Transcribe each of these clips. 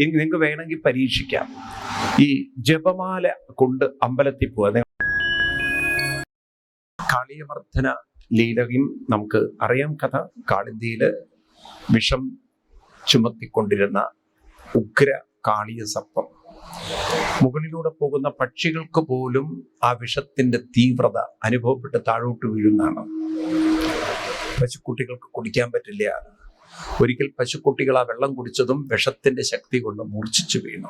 നിങ്ങൾക്ക് വേണമെങ്കിൽ പരീക്ഷിക്കാം. ഈ ജപമാല കൊണ്ട് അമ്പലത്തിൽ പോവാ. കാളിയമർദ്ദന ലീലയും നമുക്ക് അറിയാം കഥ. കാളിന്തിയിൽ വിഷം ചുമത്തിക്കൊണ്ടിരുന്ന ഉഗ്ര കാളിയ സർപ്പം മുകളിലൂടെ പോകുന്ന പക്ഷികൾക്ക് പോലും ആ വിഷത്തിന്റെ തീവ്രത അനുഭവപ്പെട്ട് താഴോട്ട് വീഴുന്നതാണ്. പശുക്കുട്ടികൾക്ക് കുടിക്കാൻ പറ്റില്ല. ഒരിക്കൽ പശുക്കുട്ടികൾ ആ വെള്ളം കുടിച്ചതും വിഷത്തിന്റെ ശക്തി കൊണ്ട് മൂർച്ഛിച്ചു വീണു.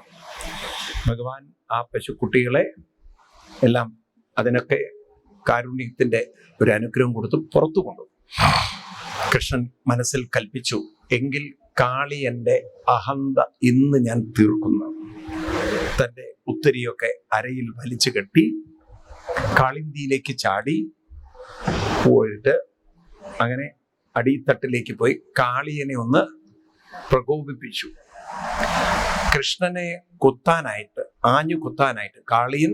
ഭഗവാൻ ആ പശുക്കുട്ടികളെ എല്ലാം അതിനൊക്കെ കാരുണ്യത്തിന്റെ ഒരു അനുഗ്രഹം കൊടുത്ത് പുറത്തു കൊണ്ടു. കൃഷ്ണൻ മനസ്സിൽ കൽപ്പിച്ചു എങ്കിൽ കാളി എന്റെ അഹന്ത ഇന്ന് ഞാൻ തീർക്കുന്നു. തന്റെ ഉത്തരിയൊക്കെ അരയിൽ വലിച്ചു കെട്ടി കാളിന്തിയിലേക്ക് ചാടി പോയിട്ട് അങ്ങനെ അടിത്തട്ടിലേക്ക് പോയി കാളിയനെ ഒന്ന് പ്രകോപിപ്പിച്ചു. കൃഷ്ണനെ കുത്താനായിട്ട് ആഞ്ഞു കുത്താനായിട്ട് കാളിയൻ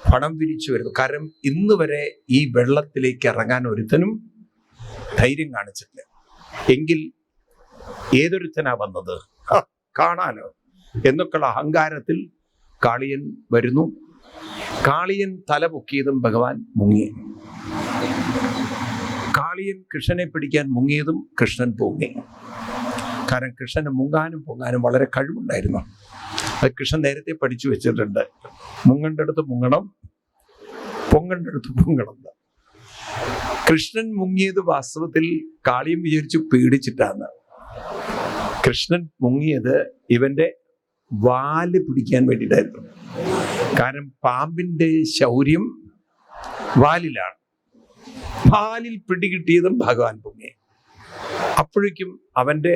പണം വിരിച്ചു വരുന്നു. കാരണം ഇന്ന് വരെ ഈ വെള്ളത്തിലേക്ക് ഇറങ്ങാൻ ഒരുത്തനും ധൈര്യം കാണിച്ചിട്ടില്ല. എങ്കിൽ ഏതൊരുത്തനാ വന്നത്? കാണാനോ എന്നൊക്കെയുള്ള അഹങ്കാരത്തിൽ കാളിയൻ വരുന്നു. കാളിയൻ തല പൊക്കിയതും ഭഗവാൻ മുങ്ങി. കാളിയൻ കൃഷ്ണനെ പിടിക്കാൻ മുങ്ങിയതും കൃഷ്ണൻ പൊങ്ങി. കാരണം കൃഷ്ണന് മുങ്ങാനും പൊങ്ങാനും വളരെ കഴിവുണ്ടായിരുന്നു. അത് കൃഷ്ണൻ നേരത്തെ പഠിച്ചു വെച്ചിട്ടുണ്ട്. മുങ്ങണ്ടടുത്ത് മുങ്ങണം പൊങ്ങണ്ടടുത്ത് പൊങ്ങണം കൃഷ്ണൻ മുങ്ങിയത് വാസ്തവത്തിൽ കാളിയും വിചാരിച്ചു പേടിച്ചിട്ടാണ് കൃഷ്ണൻ മുങ്ങിയത് ഇവന്റെ വാൽ പിടിക്കാൻ വേണ്ടിയിട്ടായിരുന്നു. കാരണം പാമ്പിന്റെ ശൗര്യം വാലിലാണ്. വാലിൽ പിടികിട്ടിയതും ഭഗവാൻ പൊങ്ങി അപ്പോഴേക്കും അവന്റെ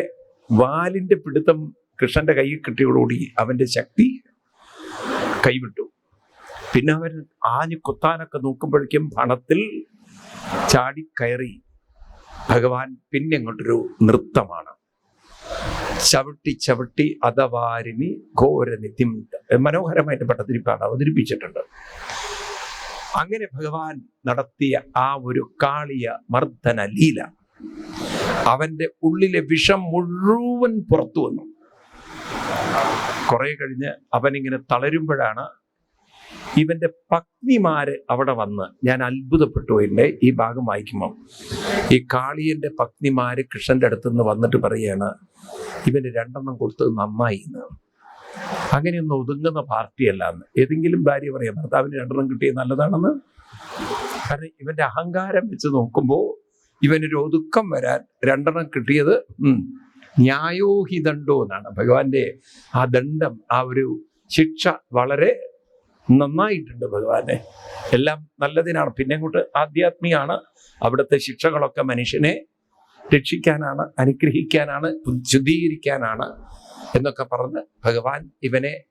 വാലിന്റെ പിടുത്തം കൃഷ്ണന്റെ കൈ കിട്ടിയോടുകൂടി അവന്റെ ശക്തി കൈവിട്ടു. പിന്നെ അവൻ ആഞ്ഞു കുത്താനൊക്കെ നോക്കുമ്പോഴേക്കും പണത്തിൽ ചാടിക്കയറി ഭഗവാൻ പിന്നെ അങ്ങോട്ടൊരു നൃത്തമാണ്. ചവിട്ടി ചവിട്ടി അതവാരിനി ഘോര നിത്യം മനോഹരമായിട്ട് പട്ടത്തിരിപ്പാണ് അവതരിപ്പിച്ചിട്ടുണ്ട്. അങ്ങനെ ഭഗവാൻ നടത്തിയ ആ ഒരു കാളിയ മർദ്ദന ലീല അവന്റെ ഉള്ളിലെ വിഷം മുഴുവൻ പുറത്തു വന്നു. കുറെ കഴിഞ്ഞ് അവനിങ്ങനെ തളരുമ്പോഴാണ് ഇവന്റെ പത്നിമാര് അവിടെ വന്ന് ഞാൻ അത്ഭുതപ്പെട്ടു എന്റെ ഈ ഭാഗം വായിക്കുമ്പോൾ ഈ കാളിയന്റെ പത്നിമാര് കൃഷ്ണന്റെ അടുത്ത് നിന്ന് വന്നിട്ട് പറയാണ് ഇവന് രണ്ടെണ്ണം കൊടുത്തത് നന്നായി എന്ന്. അങ്ങനെയൊന്നും ഒതുങ്ങുന്ന പാർട്ടിയല്ല എന്ന് ഏതെങ്കിലും ഭാര്യ പറയാം ഭർത്താവിന് രണ്ടെണ്ണം കിട്ടിയത് നല്ലതാണെന്ന്? കാരണം ഇവന്റെ അഹങ്കാരം വെച്ച് നോക്കുമ്പോൾ ഇവനൊരു ഒതുക്കം വരാൻ രണ്ടെണ്ണം കിട്ടിയത് ന്യായോഹി ദണ്ഡോ എന്നാണ്. ഭഗവാന്റെ ആ ദണ്ഡം ആ ഒരു ശിക്ഷ വളരെ നന്നായിട്ടുണ്ട് ഭഗവാനെ. എല്ലാം നല്ലതിനാണ്. പിന്നെ അങ്ങോട്ട് ആധ്യാത്മികമാണ്. അവിടുത്തെ ശിക്ഷകളൊക്കെ മനുഷ്യനെ രക്ഷിക്കാനാണ് അനുഗ്രഹിക്കാനാണ് ശുദ്ധീകരിക്കാനാണ് എന്നൊക്കെ പറഞ്ഞ് ഭഗവാൻ ഇവനെ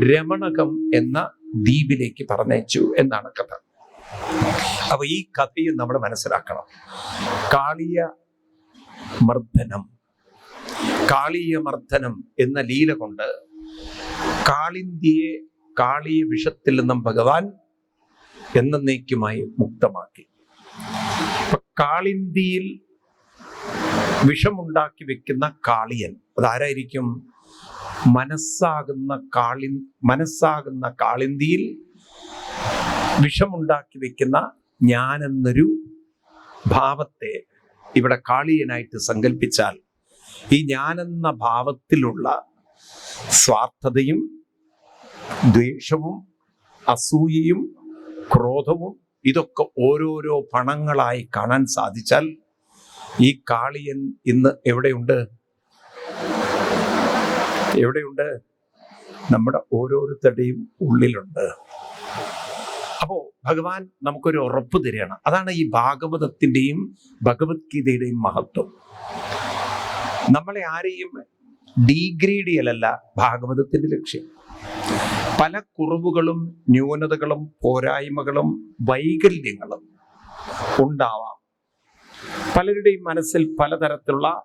രമണകം എന്ന ദ്വീപിലേക്ക് പറഞ്ഞയച്ചു എന്നാണ് കഥ. അപ്പൊ ഈ കഥയും നമ്മൾ മനസ്സിലാക്കണം. കാളിയ മർദ്ദനം. കാളിയ മർദ്ദനം എന്ന ലീല കൊണ്ട് കാളിന്തിയെ കാളിയ വിഷത്തിൽ നിന്നും ഭഗവാൻ എന്നേക്കുമായി മുക്തമാക്കി. കാളിന്തിയിൽ വിഷമുണ്ടാക്കി വെക്കുന്ന കാളിയൻ അതാരായിരിക്കും? മനസ്സാകുന്ന കാളി മനസ്സാകുന്ന കാളിന്തിയിൽ വിഷമുണ്ടാക്കി വെക്കുന്ന ഞാനെന്നൊരു ഭാവത്തെ ഇവിടെ കാളിയനായിട്ട് സങ്കല്പിച്ചാൽ ഈ ഞാനെന്ന ഭാവത്തിലുള്ള സ്വാർത്ഥതയും ദ്വേഷവും അസൂയയും ക്രോധവും ഇതൊക്കെ ഓരോരോ പണങ്ങളായി കാണാൻ സാധിച്ചാൽ ഈ കാളിയൻ ഇന്ന് എവിടെയുണ്ട്? എവിടെയുണ്ട്? നമ്മുടെ ഓരോരുത്തരുടെയും ഉള്ളിലുണ്ട്. അപ്പോൾ ഭഗവാൻ നമുക്കൊരു ഉറപ്പ് തരികയാണ്. അതാണ് ഈ ഭാഗവതത്തിന്റെയും ഭഗവത്ഗീതയുടെയും മഹത്വം. നമ്മളെ ആരെയും ഡീഗ്രേഡ് ചെയ്യലല്ല ഭാഗവതത്തിന്റെ ലക്ഷ്യം. പല കുറവുകളും ന്യൂനതകളും പോരായ്മകളും വൈകല്യങ്ങളും ഉണ്ടാവാം. പലരുടെയും മനസ്സിൽ പലതരത്തിലുള്ള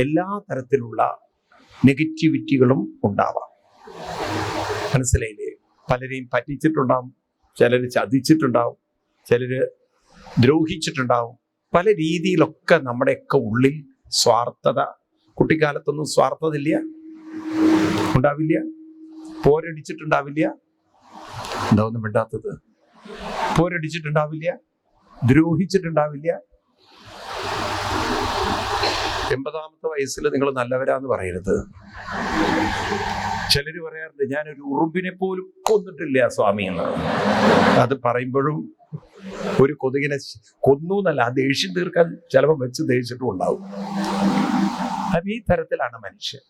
എല്ലാ തരത്തിലുള്ള നെഗറ്റിവിറ്റികളും ഉണ്ടാവാം. മനസ്സിലായില്ലേ? പലരെയും പറ്റിച്ചിട്ടുണ്ടാവും ചിലർ ചതിച്ചിട്ടുണ്ടാവും ചിലർ ദ്രോഹിച്ചിട്ടുണ്ടാവും. പല രീതിയിലൊക്കെ നമ്മുടെയൊക്കെ ഉള്ളിൽ സ്വാർത്ഥത കുട്ടിക്കാലത്തൊന്നും സ്വാർത്ഥത ഇല്ല ഉണ്ടാവില്ല പോരടിച്ചിട്ടുണ്ടാവില്ല. എന്താ ഒന്നും മിണ്ടാത്തത്? പോരടിച്ചിട്ടുണ്ടാവില്ല ദ്രോഹിച്ചിട്ടുണ്ടാവില്ല എൺപതാമത്തെ വയസ്സിൽ നിങ്ങൾ നല്ലവരാന്ന് പറയരുത്. ചിലർ പറയാറുണ്ട് ഞാനൊരു ഉറുമ്പിനെ പോലും കൊന്നിട്ടില്ല സ്വാമി എന്ന്. അത് പറയുമ്പോഴും ഒരു കൊതുകിനെ കൊന്നു എന്നല്ല ആ ദേഷ്യം തീർക്കാൻ ചിലപ്പോൾ വെച്ച് ദേഷ്യട്ടും ഉണ്ടാവും. ഈ തരത്തിലാണ് മനുഷ്യൻ.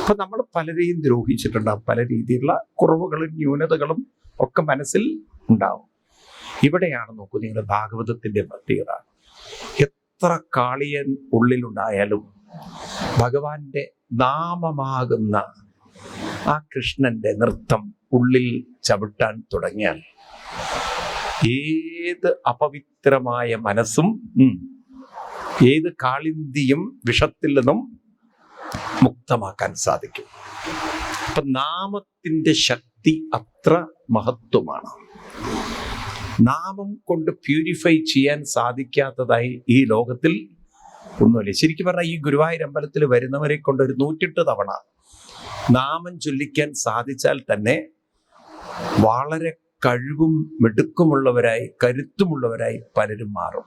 അപ്പൊ നമ്മൾ പലരെയും ദ്രോഹിച്ചിട്ടുണ്ടാവും. പല രീതിയിലുള്ള കുറവുകളും ന്യൂനതകളും ഒക്കെ മനസ്സിൽ ഉണ്ടാവും. ഇവിടെയാണ് നോക്കൂ നിങ്ങളുടെ ഭാഗവതത്തിന്റെ പ്രത്യേകത. എത്ര കാളിയൻ ഉള്ളിലുണ്ടായാലും ഭഗവാന്റെ നാമമാകുന്ന ആ കൃഷ്ണന്റെ നൃത്തം ഉള്ളിൽ ചവിട്ടാൻ തുടങ്ങിയാൽ ഏത് അപവിത്രമായ മനസ്സും ഏത് കാളിന്തിയും വിഷത്തിൽ നിന്നും മുക്തമാക്കാൻ സാധിക്കും. അപ്പൊ നാമത്തിന്റെ ശക്തി അത്ര മഹത്വമാണ്. നാമം കൊണ്ട് പ്യൂരിഫൈ ചെയ്യാൻ സാധിക്കാത്തതായി ഈ ലോകത്തിൽ ഒന്നുമില്ല. ശരിക്കും പറഞ്ഞാൽ ഈ ഗുരുവായൂർ അമ്പലത്തിൽ വരുന്നവരെ കൊണ്ട് ഒരു നൂറ്റെട്ട് തവണ നാമം ചൊല്ലിക്കാൻ സാധിച്ചാൽ തന്നെ വളരെ കഴിവും മിടുക്കുമുള്ളവരായി കരുത്തുമുള്ളവരായി പലരും മാറും.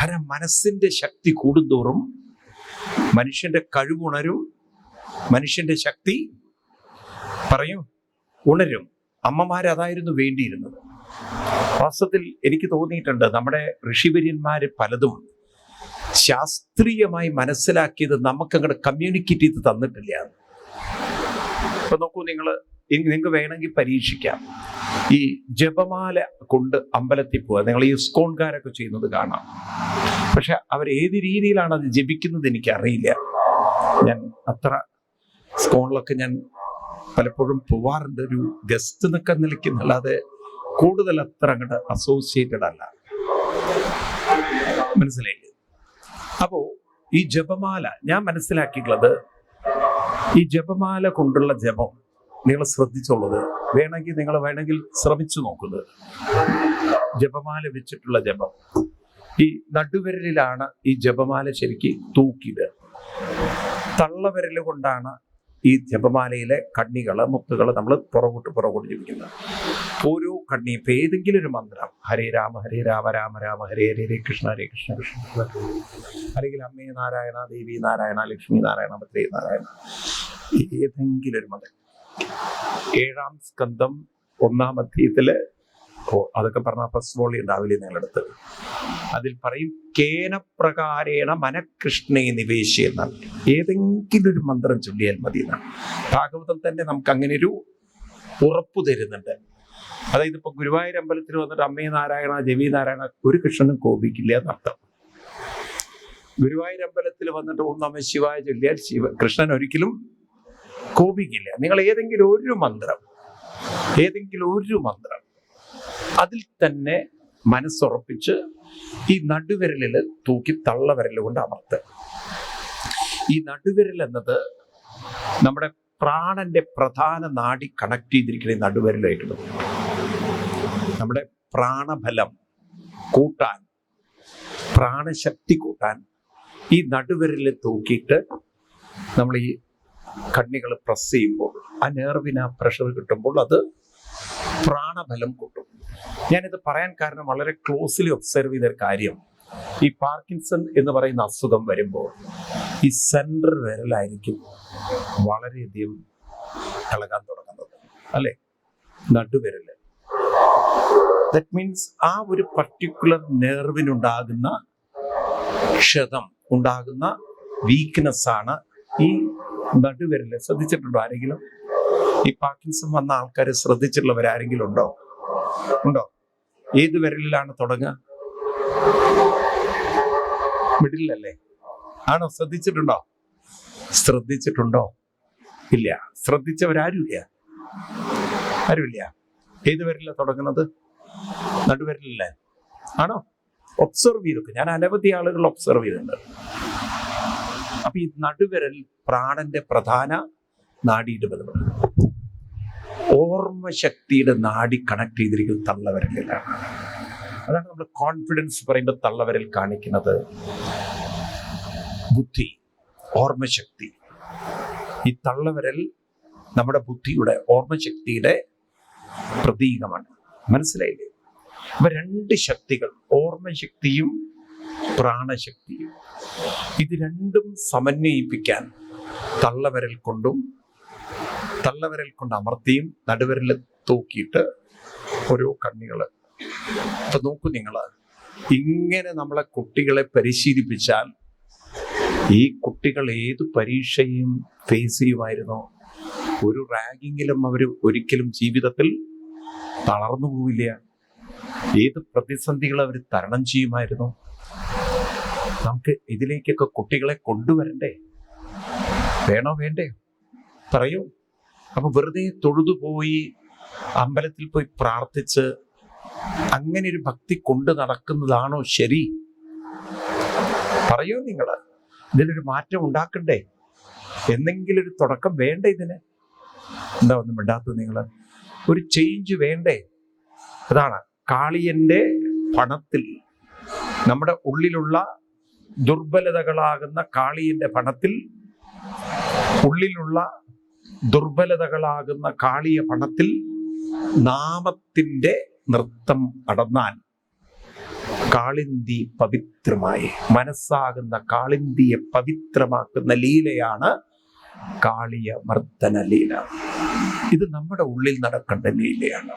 കാരണം മനസ്സിന്റെ ശക്തി കൂടുന്തോറും മനുഷ്യന്റെ കഴിവുണരും മനുഷ്യന്റെ ശക്തി പറയും ഉണരും. അമ്മമാർ അതായിരുന്നു വേണ്ടിയിരുന്നത്. വാസ്തവത്തിൽ എനിക്ക് തോന്നിയിട്ടുണ്ട് നമ്മുടെ ഋഷിവര്യന്മാർ പലതും ശാസ്ത്രീയമായി മനസ്സിലാക്കിയത് നമുക്ക് അങ്ങോട്ട് കമ്മ്യൂണിക്കേറ്റ് ചെയ്ത് തന്നിട്ടില്ല. ഇപ്പൊ നോക്കൂ നിങ്ങൾ നിങ്ങൾക്ക് വേണമെങ്കിൽ പരീക്ഷിക്കാം. ഈ ജപമാല കൊണ്ട് അമ്പലത്തിൽ പോവുക നിങ്ങൾ ഈ സ്കോൺകാരൊക്കെ ചെയ്യുന്നത് കാണാം. പക്ഷെ അവർ ഏത് രീതിയിലാണ് അത് ജപിക്കുന്നത് എനിക്ക് അറിയില്ല ഞാൻ അത്ര സ്കോണിലൊക്കെ ഞാൻ പലപ്പോഴും പോവാറുണ്ട്. ഒരു ഗസ്റ്റ് എന്നൊക്കെ നിലയ്ക്കുന്നല്ലാതെ കൂടുതൽ അത്ര അങ്ങോട്ട് അസോസിയേറ്റഡ് അല്ല. മനസ്സിലായില്ലേ? അപ്പോ ഈ ജപമാല ഞാൻ മനസ്സിലാക്കിയിട്ടുള്ളത് ഈ ജപമാല കൊണ്ടുള്ള ജപം നിങ്ങൾ ശ്രദ്ധിച്ചുള്ളത് വേണമെങ്കിൽ നിങ്ങൾ വേണമെങ്കിൽ ശ്രമിച്ചു നോക്കുന്നത്. ജപമാല വെച്ചിട്ടുള്ള ജപം. ഈ നടുവിരലിലാണ് ഈ ജപമാല ശരിക്ക് തൂക്കിയത് തള്ളവിരൽ കൊണ്ടാണ് ഈ ജപമാലയിലെ കണ്ണികൾ മുത്തുകൾ നമ്മൾ പുറകോട്ട് പുറകോട്ട് ജപിക്കുന്നത് ഓരോ കണ്ണി ഇപ്പം ഏതെങ്കിലും ഒരു മന്ത്രം ഹരേ രാമ ഹരേ രാമ രാമ രാമ ഹരേ ഹരേ ഹരേ കൃഷ്ണ ഹരേ കൃഷ്ണ കൃഷ്ണ. അല്ലെങ്കിൽ അമ്മേ നാരായണ ദേവി നാരായണ ലക്ഷ്മി നാരായണ ഭദ്രേ നാരായണ. ഏതെങ്കിലും ഒരു മന്ത്രം. ഏഴാം സ്കന്ധം ഒന്നാം അധ്യയത്തിൽ ഓ അതൊക്കെ പറഞ്ഞ ഫസ്റ്റ് വോളി ഉണ്ടാവില്ലേ നിങ്ങളടുത്ത്? അതിൽ പറയും കേനപ്രകാരേണ മനകൃഷ്ണേ നിവേശി ഏതെങ്കിലും ഒരു മന്ത്രം ചൊല്ലിയാൽ മതി എന്നാണ് ഭാഗവതം തന്നെ നമുക്ക് അങ്ങനെ ഒരു ഉറപ്പ് തരുന്നുണ്ട്. അതായത് ഇപ്പൊ ഗുരുവായൂർ അമ്പലത്തിൽ വന്നിട്ട് അമ്മേ നാരായണ ജവി നാരായണ ഒരു കൃഷ്ണനും കോപിക്കില്ല എന്നർത്ഥം. ഗുരുവായൂർ അമ്പലത്തിൽ വന്നിട്ട് ഓം നമ ശിവായ ചൊല്ലിയാൽ ശിവ കൃഷ്ണൻ ഒരിക്കലും കോപിക്കില്ല. നിങ്ങൾ ഏതെങ്കിലും ഒരു മന്ത്രം ഏതെങ്കിലും ഒരു മന്ത്രം അതിൽ തന്നെ മനസ്സുറപ്പിച്ച് ഈ നടുവിരലിൽ തൂക്കി തള്ളവിരൽ കൊണ്ട് അമർത്ത്. ഈ നടുവിരൽ എന്നത് നമ്മുടെ പ്രാണന്റെ പ്രധാന നാടി കണക്ട് ചെയ്തിരിക്കുന്ന ഈ നടുവിരലായിട്ടുള്ളത് നമ്മുടെ പ്രാണബലം കൂട്ടാൻ പ്രാണശക്തി കൂട്ടാൻ ഈ നടുവിരലിൽ തൂക്കിയിട്ട് നമ്മൾ ഈ കണ്ണികൾ പ്രസ് ചെയ്യുമ്പോൾ ആ നേർവിന് ആ പ്രഷർ കിട്ടുമ്പോൾ അത് പ്രാണബലം കൂട്ടും. ഞാനിത് പറയാൻ കാരണം വളരെ ക്ലോസ്ലി ഒബ്സർവ് ചെയ്ത ഒരു കാര്യം. ഈ പാർക്കിൻസൺ എന്ന് പറയുന്ന അസുഖം വരുമ്പോൾ ഈ സെൻട്രൽ വിരലായിരിക്കും വളരെയധികം ഇളകാൻ തുടങ്ങുന്നത്. അല്ലെ? നടുവിരൽ. ദറ്റ് മീൻസ് ആ ഒരു പർട്ടിക്കുലർ നെർവിനുണ്ടാകുന്ന ക്ഷതം ഉണ്ടാകുന്ന വീക്ക്നെസ് ആണ് ഈ നടുവിരൽ. ശ്രദ്ധിച്ചിട്ടുണ്ടോ ആരെങ്കിലും? ഈ പാർക്കിൻസൺ വന്ന ആൾക്കാരെ ശ്രദ്ധിച്ചിട്ടുള്ളവർ ആരെങ്കിലും ഉണ്ടോ? ഉണ്ടോ? ഏത് വിരലിലാണ് തുടങ്ങുക? മിഡിലല്ലേ? ആണോ? ശ്രദ്ധിച്ചിട്ടുണ്ടോ? ശ്രദ്ധിച്ചിട്ടുണ്ടോ? ഇല്ല. ശ്രദ്ധിച്ചവരാരുമില്ല? ആരുമില്ല? ഏത് വിരലില തുടങ്ങുന്നത്? നടുവിരലല്ലേ? ആണോ? ഒബ്സർവ് ചെയ്തൊക്കെ. ഞാൻ അനവധി ആളുകൾ ഒബ്സർവ് ചെയ്തിട്ടുണ്ട്. അപ്പൊ ഈ നടുവരൽ പ്രാണന്റെ പ്രധാന നാടിയിട്ട് ബന്ധപ്പെട്ട് ഓർമ്മശക്തിയുടെ നാടി കണക്ട് ചെയ്തിരിക്കുന്നത് തള്ളവരലിലാണ് അതാണ് നമ്മൾ കോൺഫിഡൻസ് പറയുമ്പോൾ തള്ളവരൽ കാണിക്കുന്നത്. ബുദ്ധി ഓർമ്മശക്തി. ഈ തള്ളവരൽ നമ്മുടെ ബുദ്ധിയുടെ ഓർമ്മശക്തിയുടെ പ്രതീകമാണ്. മനസ്സിലായില്ലേ? അപ്പൊ രണ്ട് ശക്തികൾ ഓർമ്മശക്തിയും പ്രാണശക്തിയും. ഇത് രണ്ടും സമന്വയിപ്പിക്കാൻ തള്ളവരൽ കൊണ്ടും തള്ളവരൽ കൊണ്ട് അമർത്തിയും നടുവരൽ തൂക്കിയിട്ട് ഓരോ കണ്ണികൾ അപ്പൊ നോക്കൂ നിങ്ങൾ ഇങ്ങനെ നമ്മളെ കുട്ടികളെ പരിശീലിപ്പിച്ചാൽ ഈ കുട്ടികൾ ഏത് പരീക്ഷയും ഫേസ് ചെയ്യുമായിരുന്നോ? ഒരു റാങ്കിങ്ങിലും അവർ ഒരിക്കലും ജീവിതത്തിൽ തളർന്നു പോവില്ല. ഏത് പ്രതിസന്ധികൾ അവർ തരണം ചെയ്യുമായിരുന്നു? നമുക്ക് ഇതിലേക്കൊക്കെ കുട്ടികളെ കൊണ്ടുവരണ്ടേ? വേണോ വേണ്ടേ? പറയൂ. അപ്പൊ വെറുതെ തൊഴുതുപോയി അമ്പലത്തിൽ പോയി പ്രാർത്ഥിച്ച് അങ്ങനെ ഒരു ഭക്തി കൊണ്ട് നടക്കുന്നതാണോ ശരി? പറയൂ നിങ്ങൾ ഇതിനൊരു മാറ്റം ഉണ്ടാക്കണ്ടേ? എന്തെങ്കിലും ഒരു തുടക്കം വേണ്ടേ ഇതിന്? എന്താ ഒന്നും മിണ്ടാത്തത് നിങ്ങൾ ഒരു ചേഞ്ച് വേണ്ടേ? അതാണ് കാളിയന്റെ പണത്തിൽ നമ്മുടെ ഉള്ളിലുള്ള ദുർബലതകളാകുന്ന കാളിയന്റെ പണത്തിൽ ഉള്ളിലുള്ള ദുർബലതകളാകുന്ന കാളിയ പണത്തിൽ നാമത്തിന്റെ നൃത്തം അടന്നാൽ കാളിന്തി പവിത്രമായി. മനസ്സാകുന്ന കാളിന്തിയെ പവിത്രമാക്കുന്ന ലീലയാണ് കാളിയ മർദ്ദന ലീല. ഇത് നമ്മുടെ ഉള്ളിൽ നടക്കേണ്ട ലീലയാണ്.